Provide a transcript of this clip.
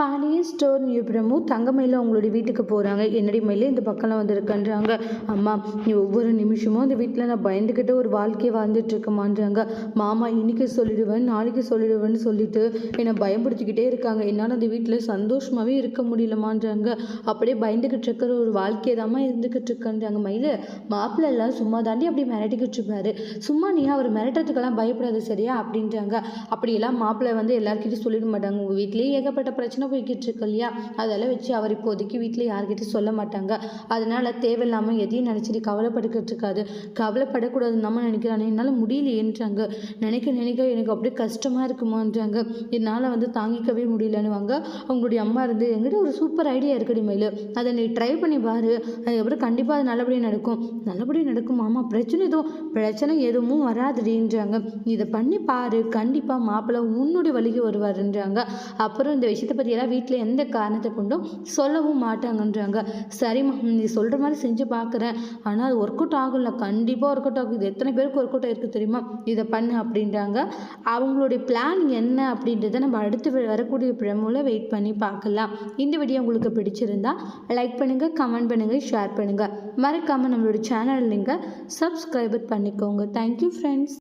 பாலிய store நிபுணமும் தங்கமயில அவங்களுடைய வீட்டுக்கு போகிறாங்க என்னடி மயில இந்த பக்கம்லாம் வந்திருக்கன்றாங்க. அம்மா நீ ஒவ்வொரு நிமிஷமும் அந்த வீட்டில் நான் பயந்துக்கிட்டு ஒரு வாழ்க்கையை வாழ்ந்துட்டுருக்கமான்றாங்க. மாமா இன்னைக்கு சொல்லிடுவேன் நாளைக்கு சொல்லிடுவேன்னு சொல்லிட்டு என்னை பயப்படுத்திக்கிட்டே இருக்காங்க. என்னால் அந்த வீட்டில் சந்தோஷமாகவே இருக்க முடியலமான்றாங்க. அப்படியே பயந்துக்கிட்டு இருக்கிற ஒரு வாழ்க்கையை தாம்மா இருந்துக்கிட்டு இருக்கன்றாங்க மயில மாப்பிள்ளெல்லாம் சும்மா தாண்டி அப்படி மிரட்டிக்கிட்டு இருப்பாரு சும்மா நீ அவர் மிரட்டுறதுக்கெல்லாம் பயப்படாது சரியா? அப்படின்றாங்க. அப்படியெல்லாம் மாப்பிள்ளை வந்து எல்லாருக்கிட்டையும் சொல்லிட மாட்டாங்க. உங்கள் வீட்லேயே ஏகப்பட்ட பிரச்சனை போய்கிட்டு இருக்கு இல்லையா அதெல்லாம் வச்சு அவர் இப்போதைக்கு வீட்டில் யார்கிட்டையும் சொல்ல மாட்டாங்க. அதனால தேவையில்லாமல் எதையும் நினச்சிட்டு கவலைப்பட்டுக்கிட்டு இருக்காது கவலைப்படக்கூடாதுன்னு நம்ம நினைக்கிறானே. என்னால் முடியலையேன்றாங்க. நினைக்க நினைக்க எனக்கு அப்படியே கஷ்டமாக இருக்குமான்றாங்க. என்னால் வந்து தாங்கிக்கவே முடியலன்னுவாங்க. அவங்களுடைய அம்மா இருந்து எங்கிட்ட ஒரு சூப்பர் ஐடியா இருக்குடி மயில். அதை நீ ட்ரை பண்ணி பாரு. அதுக்கப்புறம் கண்டிப்பாக அது நல்லபடியாக நடக்கும். நல்லபடியாக நடக்கும் மாமா. பிரச்சனை எதுவும் பிரச்சனை எதுவும் வராதுடின்றாங்க. இதை பண்ணி பாரு. கண்டிப்பாக மாப்பிள்ளை உன்னுடைய வழிக்கு வருவாருன்றாங்க. அப்புறம் இந்த விஷயத்தை பற்றி பற்றியெல்லாம் வீட்டில் எந்த காரணத்தை கொண்டும் சொல்லவும் மாட்டாங்கன்றாங்க. சரிம்மா நீ சொல்கிற மாதிரி செஞ்சு பார்க்குறேன் ஆனால் அது ஒர்க் அவுட் ஆகும்ல கண்டிப்பாக ஒர்க் அவுட் ஆகுது. இது எத்தனை பேருக்கு ஒர்க் அவுட் ஆகிருக்கு தெரியுமா? இதை பண்ணு அப்படின்றாங்க. அவங்களுடைய பிளான் என்ன அப்படின்றத நம்ம அடுத்து வரக்கூடிய பிரமுல வெயிட் பண்ணி பார்க்கலாம். இந்த வீடியோ உங்களுக்கு பிடிச்சிருந்தா லைக் பண்ணுங்கள் கமெண்ட் பண்ணுங்கள் ஷேர் பண்ணுங்கள் மறக்காமல் நம்மளோட சேனல் நீங்கள் சப்ஸ்கிரைபர் பண்ணிக்கோங்க. Thank you friends